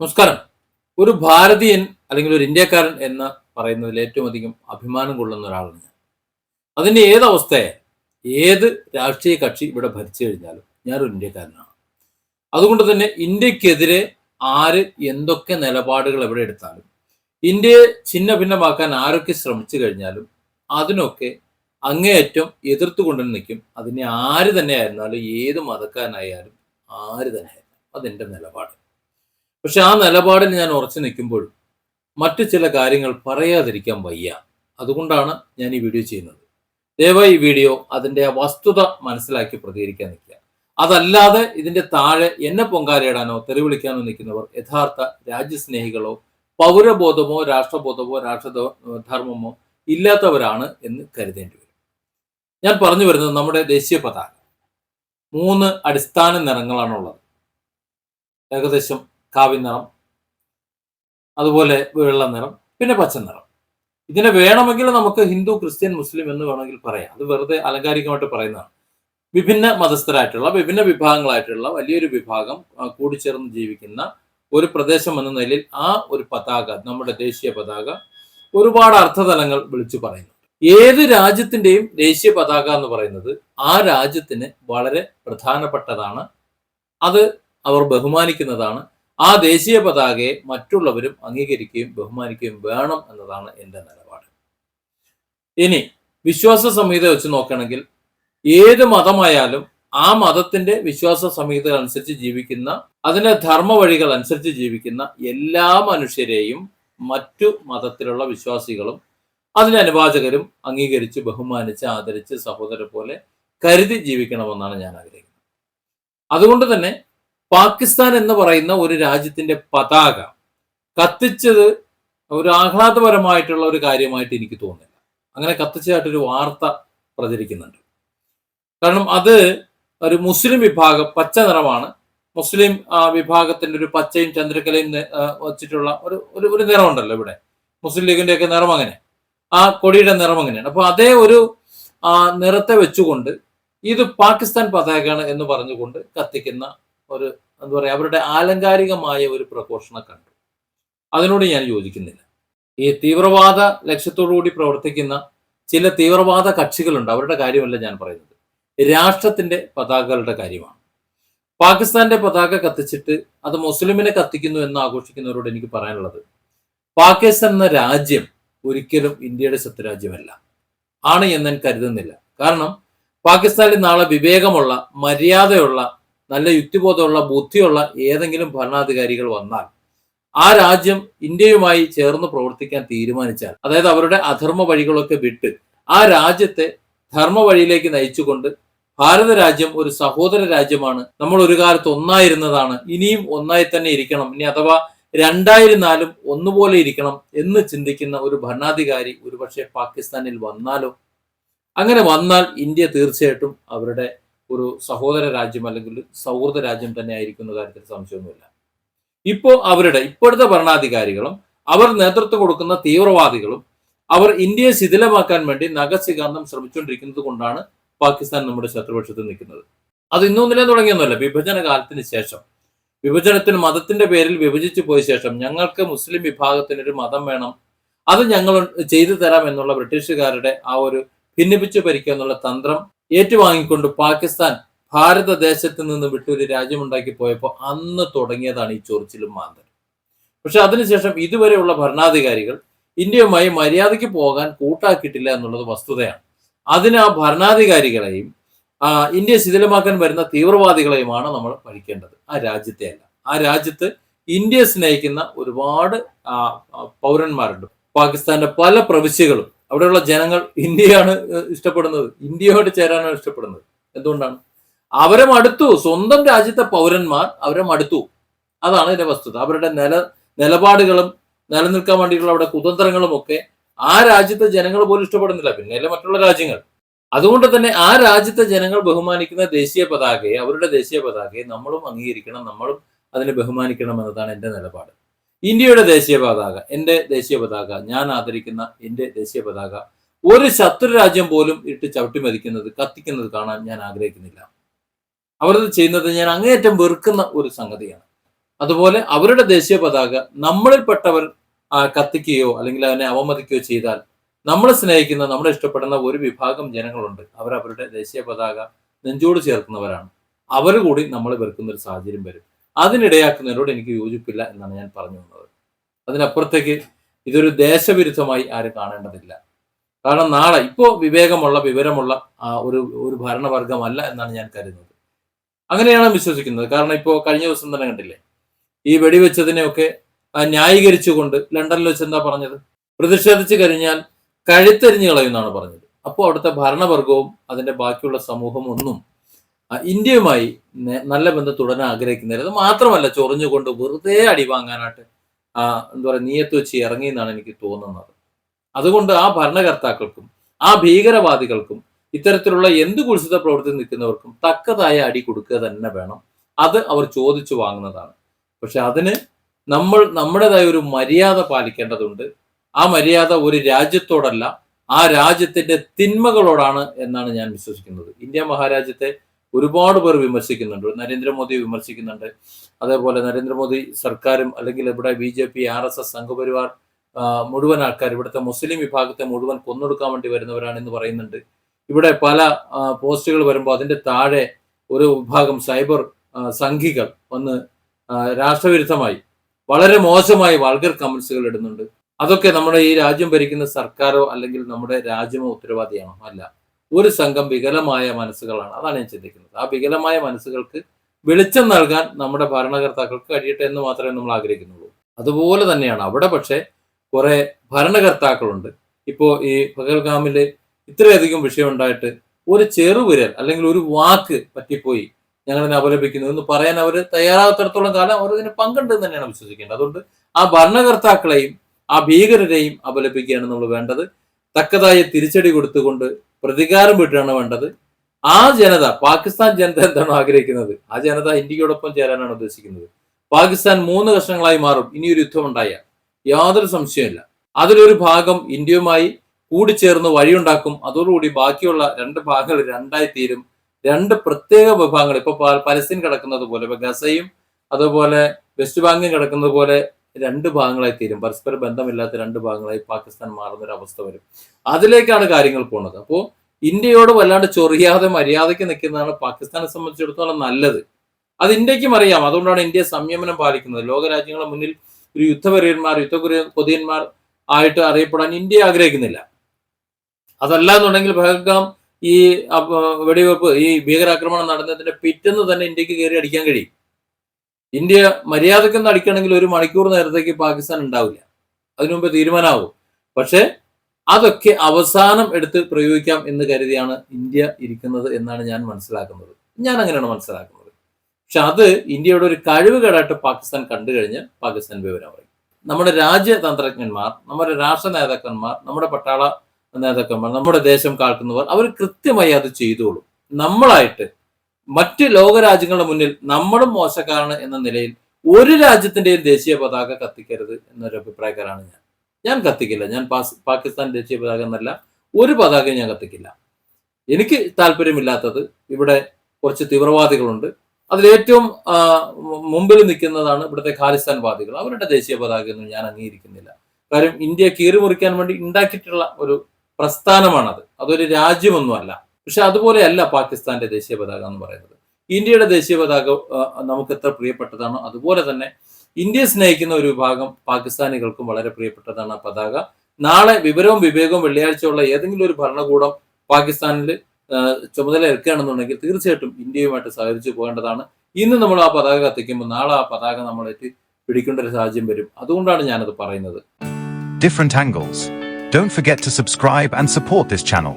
നമസ്കാരം. ഒരു ഭാരതീയൻ അല്ലെങ്കിൽ ഒരു ഇന്ത്യക്കാരൻ എന്ന് പറയുന്നതിൽ ഏറ്റവും അധികം അഭിമാനം കൊള്ളുന്ന ഒരാളാണ് ഞാൻ. അതിന്റെ ഏതവസ്ഥയെ ഏത് രാഷ്ട്രീയ കക്ഷി ഇവിടെ ഭരിച്ചു കഴിഞ്ഞാലും ഞാനൊരു ഇന്ത്യക്കാരനാണ്. അതുകൊണ്ട് തന്നെ ഇന്ത്യക്കെതിരെ ആര് എന്തൊക്കെ നിലപാടുകൾ എവിടെ എടുത്താലും ഇന്ത്യയെ ഛിന്ന ഭിന്നമാക്കാൻ ആരൊക്കെ ശ്രമിച്ചു കഴിഞ്ഞാലും അതിനൊക്കെ അങ്ങേയറ്റം എതിർത്ത് കൊണ്ടു നിൽക്കും. അതിനെ ആര് തന്നെ ആയിരുന്നാലും ഏത് മതക്കാരനായാലും ആര് തന്നെ ആയിരുന്നാലും അതെന്റെ നിലപാട്. പക്ഷെ ആ നിലപാടിൽ ഞാൻ ഉറച്ചു നിൽക്കുമ്പോഴും മറ്റു ചില കാര്യങ്ങൾ പറയാതിരിക്കാൻ വയ്യ. അതുകൊണ്ടാണ് ഞാൻ ഈ വീഡിയോ ചെയ്യുന്നത്. ദയവായി ഈ വീഡിയോ അതിന്റെ വസ്തുത മനസ്സിലാക്കി പ്രതികരിക്കാൻ നിൽക്കുക. അതല്ലാതെ ഇതിന്റെ താഴെ എന്നെ പൊങ്കാലയിടാനോ തെറി വിളിക്കാനോ നിൽക്കുന്നവർ യഥാർത്ഥ രാജ്യസ്നേഹികളോ പൗരബോധമോ രാഷ്ട്രബോധമോ രാഷ്ട്രധർമ്മമോ ഇല്ലാത്തവരാണ് എന്ന് കരുതേണ്ടി വരും. ഞാൻ പറഞ്ഞു വരുന്നത് നമ്മുടെ ദേശീയ പതാക. മൂന്ന് അടിസ്ഥാന നിറങ്ങളാണുള്ളത്. ഏകദേശം കാവി നിറം അതുപോലെ വെള്ള നിറം പിന്നെ പച്ച നിറം. ഇതിനെ വേണമെങ്കിൽ നമുക്ക് ഹിന്ദു ക്രിസ്ത്യൻ മുസ്ലിം എന്ന് വേണമെങ്കിൽ പറയാം. അത് വെറുതെ അലങ്കാരികമായിട്ട് പറയുന്നതാണ്. വിഭിന്ന മതസ്ഥരായിട്ടുള്ള വിഭിന്ന വിഭാഗങ്ങളായിട്ടുള്ള വലിയൊരു വിഭാഗം കൂടിച്ചേർന്ന് ജീവിക്കുന്ന ഒരു പ്രദേശം എന്ന നിലയിൽ ആ ഒരു പതാക നമ്മുടെ ദേശീയ പതാക ഒരുപാട് അർത്ഥതലങ്ങൾ വിളിച്ചു പറയുന്നു. ഏത് രാജ്യത്തിന്റെയും ദേശീയ പതാക എന്ന് പറയുന്നത് ആ രാജ്യത്തിന് വളരെ പ്രധാനപ്പെട്ടതാണ്. അത് അവർ ബഹുമാനിക്കുന്നതാണ്. ആ ദേശീയ പതാകയെ മറ്റുള്ളവരും അംഗീകരിക്കുകയും ബഹുമാനിക്കുകയും വേണം എന്നതാണ് എന്റെ നിലപാട്. ഇനി വിശ്വാസ സംഹിത വെച്ച് നോക്കുകയാണെങ്കിൽ ഏത് മതമായാലും ആ മതത്തിന്റെ വിശ്വാസ സംഹിതകൾ അനുസരിച്ച് ജീവിക്കുന്ന അതിന്റെ ധർമ്മ വഴികൾ അനുസരിച്ച് ജീവിക്കുന്ന എല്ലാ മനുഷ്യരെയും മറ്റു മതത്തിലുള്ള വിശ്വാസികളും അതിന്റെ അനുവാചകരും അംഗീകരിച്ച് ബഹുമാനിച്ച് ആദരിച്ച് സഹോദരെ പോലെ കരുതി ജീവിക്കണമെന്നാണ് ഞാൻ ആഗ്രഹിക്കുന്നത്. അതുകൊണ്ട് തന്നെ പാകിസ്ഥാൻ എന്ന് പറയുന്ന ഒരു രാജ്യത്തിന്റെ പതാക കത്തിച്ചത് ഒരു ആഹ്ലാദപരമായിട്ടുള്ള ഒരു കാര്യമായിട്ട് എനിക്ക് തോന്നുന്നില്ല. അങ്ങനെ കത്തിച്ചതായിട്ടൊരു വാർത്ത പ്രചരിക്കുന്നുണ്ട്. കാരണം അത് ഒരു മുസ്ലിം വിഭാഗം പച്ച നിറമാണ്. മുസ്ലിം വിഭാഗത്തിന്റെ ഒരു പച്ചയും ചന്ദ്രക്കലയും വച്ചിട്ടുള്ള ഒരു ഒരു നിറമുണ്ടല്ലോ ഇവിടെ. മുസ്ലിം ലീഗിന്റെ ഒക്കെ നിറം അങ്ങനെ. ആ കൊടിയുടെ നിറം അങ്ങനെയാണ്. അപ്പൊ അതേ ഒരു നിറത്തെ വെച്ചുകൊണ്ട് ഇത് പാകിസ്ഥാൻ പതാകയാണ് എന്ന് പറഞ്ഞുകൊണ്ട് കത്തിക്കുന്ന ഒരു എന്താ പറയുക അവരുടെ ആലങ്കാരികമായ ഒരു പ്രഘോഷണം കണ്ടു. അതിനോട് ഞാൻ യോജിക്കുന്നില്ല. ഈ തീവ്രവാദ ലക്ഷ്യത്തോടുകൂടി പ്രവർത്തിക്കുന്ന ചില തീവ്രവാദ കക്ഷികളുണ്ട്. അവരുടെ കാര്യമല്ല ഞാൻ പറയുന്നത്. രാഷ്ട്രത്തിന്റെ പതാകകളുടെ കാര്യമാണ്. പാകിസ്ഥാന്റെ പതാക കത്തിച്ചിട്ട് അത് മുസ്ലിമിനെ കത്തിക്കുന്നു എന്ന് ആഘോഷിക്കുന്നവരോട് എനിക്ക് പറയാനുള്ളത് പാകിസ്ഥാൻ എന്ന രാജ്യം ഒരിക്കലും ഇന്ത്യയുടെ സത്യരാജ്യമല്ല. ആണ് എന്ന് ഞാൻ കരുതുന്നില്ല. കാരണം പാകിസ്ഥാനിൽ നാളെ വിവേകമുള്ള മര്യാദയുള്ള നല്ല യുക്തിബോധമുള്ള ബുദ്ധിയുള്ള ഏതെങ്കിലും ഭരണാധികാരികൾ വന്നാൽ ആ രാജ്യം ഇന്ത്യയുമായി ചേർന്ന് പ്രവർത്തിക്കാൻ തീരുമാനിച്ചാൽ അതായത് അവരുടെ അധർമ്മ വഴികളൊക്കെ വിട്ട് ആ രാജ്യത്തെ ധർമ്മ വഴിയിലേക്ക് നയിച്ചുകൊണ്ട് ഭാരത രാജ്യം ഒരു സഹോദര രാജ്യമാണ്. നമ്മൾ ഒരു കാലത്ത് ഒന്നായിരുന്നതാണ്. ഇനിയും ഒന്നായി തന്നെ ഇരിക്കണം. ഇനി അഥവാ രണ്ടായിരുന്നാലും ഒന്നുപോലെ ഇരിക്കണം എന്ന് ചിന്തിക്കുന്ന ഒരു ഭരണാധികാരി ഒരുപക്ഷെ പാകിസ്ഥാനിൽ വന്നാലോ? അങ്ങനെ വന്നാൽ ഇന്ത്യ തീർച്ചയായിട്ടും അവരുടെ ഒരു സഹോദര രാജ്യം അല്ലെങ്കിൽ സൗഹൃദ രാജ്യം തന്നെ ആയിരിക്കുന്ന കാര്യത്തിൽ സംശയമൊന്നുമില്ല. ഇപ്പോ അവരുടെ ഇപ്പോഴത്തെ ഭരണാധികാരികളും അവർ നേതൃത്വം കൊടുക്കുന്ന തീവ്രവാദികളും അവർ ഇന്ത്യയെ ശിഥിലമാക്കാൻ വേണ്ടി നഗസികാന്തം ശ്രമിച്ചുകൊണ്ടിരിക്കുന്നത് കൊണ്ടാണ് പാകിസ്ഥാൻ നമ്മുടെ ശത്രുപക്ഷത്ത് നിൽക്കുന്നത്. അത് ഇന്നും നില തുടങ്ങിയൊന്നുമല്ല വിഭജന കാലത്തിന് ശേഷം. വിഭജനത്തിന് മതത്തിന്റെ പേരിൽ വിഭജിച്ചു പോയ ശേഷം ഞങ്ങൾക്ക് മുസ്ലിം വിഭാഗത്തിന് ഒരു മതം വേണം അത് ഞങ്ങൾ ചെയ്തു തരാം എന്നുള്ള ബ്രിട്ടീഷുകാരുടെ ആ ഒരു ഭിന്നിപ്പിച്ചു ഭരിക്കുക എന്നുള്ള തന്ത്രം ഏറ്റുവാങ്ങിക്കൊണ്ട് പാകിസ്ഥാൻ ഭാരതദേശത്ത് നിന്ന് വിട്ടൊരു രാജ്യമുണ്ടാക്കി പോയപ്പോൾ അന്ന് തുടങ്ങിയതാണ് ഈ ചൊറിച്ചിലും മാന്തലും പക്ഷെ അതിനുശേഷം ഇതുവരെയുള്ള ഭരണാധികാരികൾ ഇന്ത്യയുമായി മര്യാദയ്ക്ക് പോകാൻ കൂട്ടാക്കിയിട്ടില്ല എന്നുള്ളത് വസ്തുതയാണ്. അതിന് ആ ഭരണാധികാരികളെയും ഇന്ത്യയെ ശിഥിലമാക്കാൻ വരുന്ന തീവ്രവാദികളെയുമാണ് നമ്മൾ പഠിക്കേണ്ടത് ആ രാജ്യത്തെ അല്ല. ആ രാജ്യത്ത് ഇന്ത്യയെ സ്നേഹിക്കുന്ന ഒരുപാട് പൗരന്മാരുണ്ട്. പാകിസ്ഥാന്റെ പല പ്രവിശ്യകളും അവിടെയുള്ള ജനങ്ങൾ ഇന്ത്യയാണ് ഇഷ്ടപ്പെടുന്നത്. ഇന്ത്യയോട് ചേരാനാണ് ഇഷ്ടപ്പെടുന്നത്. എന്തുകൊണ്ടാണ്? അവരെ മടുത്തു സ്വന്തം രാജ്യത്തെ പൗരന്മാർ അവരെ മടുത്തു അതാണ് ഇതിന്റെ വസ്തുത. അവരുടെ നില നിലപാടുകളും നിലനിൽക്കാൻ വേണ്ടിയിട്ടുള്ള അവരുടെ കുതന്ത്രങ്ങളും ഒക്കെ ആ രാജ്യത്തെ ജനങ്ങൾ പോലും ഇഷ്ടപ്പെടുന്നില്ല. പിന്നെയല്ലേ മറ്റുള്ള രാജ്യങ്ങൾ. അതുകൊണ്ട് തന്നെ ആ രാജ്യത്തെ ജനങ്ങൾ ബഹുമാനിക്കുന്ന ദേശീയ പതാകയെ അവരുടെ ദേശീയ പതാകയെ നമ്മളും അംഗീകരിക്കണം നമ്മളും അതിനെ ബഹുമാനിക്കണം എന്നതാണ് എന്റെ നിലപാട്. ഇന്ത്യയുടെ ദേശീയ പതാക എന്റെ ദേശീയ പതാക ഞാൻ ആദരിക്കുന്ന എന്റെ ദേശീയ പതാക ഒരു ശത്രു രാജ്യം പോലും ഇട്ട് ചവിട്ടി മതിക്കുന്നത് കത്തിക്കുന്നത് കാണാൻ ഞാൻ ആഗ്രഹിക്കുന്നില്ല. അവരത് ചെയ്യുന്നത് ഞാൻ അങ്ങേയറ്റം വെറുക്കുന്ന ഒരു സംഗതിയാണ്. അതുപോലെ അവരുടെ ദേശീയ പതാക നമ്മളിൽപ്പെട്ടവർ കത്തിക്കുകയോ അല്ലെങ്കിൽ അതിനെ അവമതിക്കുകയോ ചെയ്താൽ നമ്മൾ സ്നേഹിക്കുന്ന നമ്മളെ ഇഷ്ടപ്പെടുന്ന ഒരു വിഭാഗം ജനങ്ങളുണ്ട്. അവർ അവരുടെ ദേശീയ പതാക നെഞ്ചോട് ചേർക്കുന്നവരാണ്. അവർ കൂടി നമ്മൾ വെറുക്കുന്ന ഒരു സാഹചര്യം വരും. അതിനിടയാക്കുന്നതിനോട് എനിക്ക് യോജിപ്പില്ല എന്നാണ് ഞാൻ പറഞ്ഞു വന്നത്. അതിനപ്പുറത്തേക്ക് ഇതൊരു ദേശവിരുദ്ധമായി ആരും കാണേണ്ടതില്ല. കാരണം നാളെ ഇപ്പോൾ വിവേകമുള്ള വിവരമുള്ള ഒരു ഒരു ഭരണവർഗമല്ല എന്നാണ് ഞാൻ കരുതുന്നത്. അങ്ങനെയാണ് വിശ്വസിക്കുന്നത്. കാരണം ഇപ്പോൾ കഴിഞ്ഞ ദിവസം തന്നെ കണ്ടില്ലേ? ഈ വെടിവെച്ചതിനെയൊക്കെ ന്യായീകരിച്ചുകൊണ്ട് ലണ്ടനിൽ വെച്ച് എന്താ പറഞ്ഞത്? പ്രതിഷേധിച്ചു കഴിഞ്ഞാൽ കഴുത്തെരിഞ്ഞു കളയുമെന്നാണ് പറഞ്ഞത്. അപ്പോൾ അവിടുത്തെ ഭരണവർഗവും അതിന്റെ ബാക്കിയുള്ള ആ, ഇന്ത്യയുമായി നല്ല ബന്ധം തുടരാൻ ആഗ്രഹിക്കുന്നില്ല അത് മാത്രമല്ല ചൊറിഞ്ഞുകൊണ്ട് വെറുതെ അടി ആ, എന്താ പറയുക നീയത്ത് വെച്ച് ഇറങ്ങി എന്നാണ് എനിക്ക് തോന്നുന്നത്. അതുകൊണ്ട് ആ ഭരണകർത്താക്കൾക്കും ആ ഭീകരവാദികൾക്കും ഇത്തരത്തിലുള്ള എന്ത് കുൽസിത പ്രവൃത്തി നിൽക്കുന്നവർക്കും തക്കതായ അടി കൊടുക്കുക തന്നെ വേണം. അത് അവർ ചോദിച്ചു വാങ്ങുന്നതാണ്. പക്ഷെ അതിന് നമ്മൾ നമ്മുടേതായ ഒരു മര്യാദ പാലിക്കേണ്ടതുണ്ട്. ആ മര്യാദ ഒരു രാജ്യത്തോടല്ല ആ രാജ്യത്തിന്റെ തിന്മകളോടാണ് എന്നാണ് ഞാൻ വിശ്വസിക്കുന്നത്. ഇന്ത്യ മഹാരാജ്യത്തെ ഒരുപാട് പേർ വിമർശിക്കുന്നുണ്ട്. നരേന്ദ്രമോദി വിമർശിക്കുന്നുണ്ട്. അതേപോലെ നരേന്ദ്രമോദി സർക്കാരും അല്ലെങ്കിൽ ഇവിടെ B J P R S S Sangh Parivar മുഴുവൻ ആൾക്കാർ ഇവിടുത്തെ മുസ്ലിം വിഭാഗത്തെ മുഴുവൻ കൊന്നൊടുക്കാൻ വേണ്ടി വരുന്നവരാണെന്ന് പറയുന്നുണ്ട്. ഇവിടെ പല പോസ്റ്റുകൾ വരുമ്പോൾ അതിന്റെ താഴെ ഒരു വിഭാഗം സൈബർ സംഘികൾ വന്ന് രാഷ്ട്രവിരുദ്ധമായി വളരെ മോശമായി വൾഗർ കമന്റ്സുകൾ ഇടുന്നുണ്ട്. അതൊക്കെ നമ്മുടെ ഈ രാജ്യം ഭരിക്കുന്ന സർക്കാരോ അല്ലെങ്കിൽ നമ്മുടെ രാജ്യമോ ഉത്തരവാദിയാണോ? അല്ല. ഒരു സംഘം വികലമായ മനസ്സുകളാണ്. അതാണ് ഞാൻ ചിന്തിക്കുന്നത്. ആ വികലമായ മനസ്സുകൾക്ക് വെളിച്ചം നൽകാൻ നമ്മുടെ ഭരണകർത്താക്കൾക്ക് കഴിയട്ടെ എന്ന് മാത്രമേ നമ്മൾ ആഗ്രഹിക്കുന്നുള്ളൂ. അതുപോലെ തന്നെയാണ്. അവിടെ പക്ഷേ കുറെ ഭരണകർത്താക്കളുണ്ട്. ഇപ്പോ ഈ പകൽഗാമിൽ ഇത്രയധികം വിഷയം ഉണ്ടായിട്ട് ഒരു ചെറുവിരൽ അല്ലെങ്കിൽ ഒരു വാക്ക് പറ്റിപ്പോയി. ഞങ്ങളിതിനെ അപലപിക്കുന്നു എന്ന് പറയാൻ അവർ തയ്യാറാകത്തിടത്തോളം കാലം അവർ ഇതിന് പങ്കുണ്ടെന്ന് തന്നെയാണ് വിശ്വസിക്കേണ്ടത്. അതുകൊണ്ട് ആ ഭരണകർത്താക്കളെയും ആ ഭീകരരെയും അപലപിക്കുകയാണ് നമ്മൾ വേണ്ടത്. തക്കതായ തിരിച്ചടി കൊടുത്തുകൊണ്ട് പ്രതികാരം വിട്ടാണ് വേണ്ടത്. ആ ജനത പാകിസ്ഥാൻ ജനത എന്താണ് ആഗ്രഹിക്കുന്നത്? ആ ജനത ഇന്ത്യയോടൊപ്പം ചേരാനാണ് ഉദ്ദേശിക്കുന്നത്. പാകിസ്ഥാൻ മൂന്ന് കഷ്ണങ്ങളായി മാറും. ഇനിയൊരു യുദ്ധം ഉണ്ടായാൽ യാതൊരു സംശയമില്ല അതിലൊരു ഭാഗം ഇന്ത്യയുമായി കൂടിച്ചേർന്ന് വഴിയുണ്ടാക്കും. അതോടുകൂടി ബാക്കിയുള്ള രണ്ട് ഭാഗങ്ങൾ രണ്ടായി തീരും. രണ്ട് പ്രത്യേക വിഭാഗങ്ങൾ. ഇപ്പൊ പലസ്തീൻ കിടക്കുന്നത് പോലെ ഗസയും അതുപോലെ വെസ്റ്റ് ബാങ്കും കിടക്കുന്നത് പോലെ രണ്ട് ഭാഗങ്ങളായി തീരും. പരസ്പര ബന്ധമില്ലാത്ത രണ്ട് ഭാഗങ്ങളായി പാകിസ്ഥാൻ മാറുന്ന അവസ്ഥ വരും. അതിലേക്കാണ് കാര്യങ്ങൾ പോണത്. അപ്പോൾ ഇന്ത്യയോട് വല്ലാണ്ട് ചൊറിയാതെ മര്യാദയ്ക്ക് നിൽക്കുന്നതാണ് പാകിസ്ഥാനെ സംബന്ധിച്ചിടത്തോളം നല്ലത്. അത് ഇന്ത്യക്കും അറിയാം. അതുകൊണ്ടാണ് ഇന്ത്യ സംയമനം പാലിക്കുന്നത്. ലോകരാജ്യങ്ങളുടെ മുന്നിൽ ഒരു യുദ്ധവര്യന്മാർ യുദ്ധ കൊതിയന്മാർ ആയിട്ട് അറിയപ്പെടാൻ ഇന്ത്യ ആഗ്രഹിക്കുന്നില്ല. അതല്ല എന്നുണ്ടെങ്കിൽ പഹൽഗാം ഈ വെടിവെപ്പ് ഈ ഭീകരാക്രമണം നടന്നതിന്റെ പിറ്റെന്ന് തന്നെ ഇന്ത്യയ്ക്ക് കയറി അടിക്കാൻ കഴിയും. ഇന്ത്യ മര്യാദക്കൊന്ന് അടിക്കണമെങ്കിൽ ഒരു മണിക്കൂർ നേരത്തേക്ക് പാകിസ്ഥാൻ ഉണ്ടാവില്ല. അതിനു മുമ്പ് തീരുമാനമാവും. പക്ഷേ അതൊക്കെ അവസാനം എടുത്ത് പ്രയോഗിക്കാം എന്ന് കരുതിയാണ് ഇന്ത്യ ഇരിക്കുന്നത് എന്നാണ് ഞാൻ മനസ്സിലാക്കുന്നത്. ഞാൻ അങ്ങനെയാണ് മനസ്സിലാക്കുന്നത്. പക്ഷെ അത് ഇന്ത്യയുടെ ഒരു കഴിവുകേടായിട്ട് പാകിസ്ഥാൻ കണ്ടു കഴിഞ്ഞ് പാകിസ്ഥാൻ വിവരം പറയും നമ്മുടെ രാജ്യതന്ത്രജ്ഞന്മാർ നമ്മുടെ രാഷ്ട്ര നേതാക്കന്മാർ നമ്മുടെ പട്ടാള നേതാക്കന്മാർ നമ്മുടെ ദേശം കാക്കുന്നവർ അവർ കൃത്യമായി അത് ചെയ്തോളും. നമ്മളായിട്ട് മറ്റ് ലോകരാജ്യങ്ങളുടെ മുന്നിൽ നമ്മളും മോശക്കാരാണ് എന്ന നിലയിൽ ഒരു രാജ്യത്തിന്റെയും ദേശീയ പതാക കത്തിക്കരുത് എന്നൊരു അഭിപ്രായക്കാരാണ് ഞാൻ. ഞാൻ കത്തിക്കില്ല. ഞാൻ പാകിസ്ഥാൻ ദേശീയ പതാക എന്നല്ല ഒരു പതാകയും ഞാൻ കത്തിക്കില്ല. എനിക്ക് താല്പര്യമില്ലാത്തത് ഇവിടെ കുറച്ച് തീവ്രവാദികളുണ്ട്. അതിലേറ്റവും മുമ്പിൽ നിൽക്കുന്നതാണ് ഇവിടുത്തെ ഖാലിസ്ഥാൻ വാദികൾ. അവരുടെ ദേശീയ പതാകയൊന്നും ഞാൻ അംഗീകരിക്കുന്നില്ല. കാര്യം ഇന്ത്യ കീറി മുറിക്കാൻ വേണ്ടി ഉണ്ടാക്കിയിട്ടുള്ള ഒരു പ്രസ്ഥാനമാണത്. അതൊരു രാജ്യമൊന്നുമല്ല. പക്ഷെ അതുപോലെയല്ല പാകിസ്ഥാന്റെ ദേശീയ പതാക എന്ന് പറയുന്നത്. ഇന്ത്യയുടെ ദേശീയ പതാക നമുക്ക് എത്ര പ്രിയപ്പെട്ടതാണോ അതുപോലെ തന്നെ ഇന്ത്യയെ സ്നേഹിക്കുന്ന ഒരു വിഭാഗം പാകിസ്ഥാനികൾക്കും വളരെ പ്രിയപ്പെട്ടതാണ് ആ പതാക. നാളെ വിവരവും വിവേകവും വെള്ളിയാഴ്ചയുള്ള ഏതെങ്കിലും ഒരു ഭരണകൂടം പാകിസ്ഥാനിൽ ചുമതല ഏൽക്കുകയാണെന്നുണ്ടെങ്കിൽ തീർച്ചയായിട്ടും ഇന്ത്യയുമായിട്ട് സഹകരിച്ചു പോകേണ്ടതാണ്. ഇന്ന് നമ്മൾ ആ പതാക കത്തിക്കുമ്പോൾ നാളെ ആ പതാക നമ്മളേറ്റ് പിടിക്കേണ്ട ഒരു സാഹചര്യം വരും. അതുകൊണ്ടാണ് ഞാനത് പറയുന്നത്. Different angles. Don't forget to subscribe and support this channel.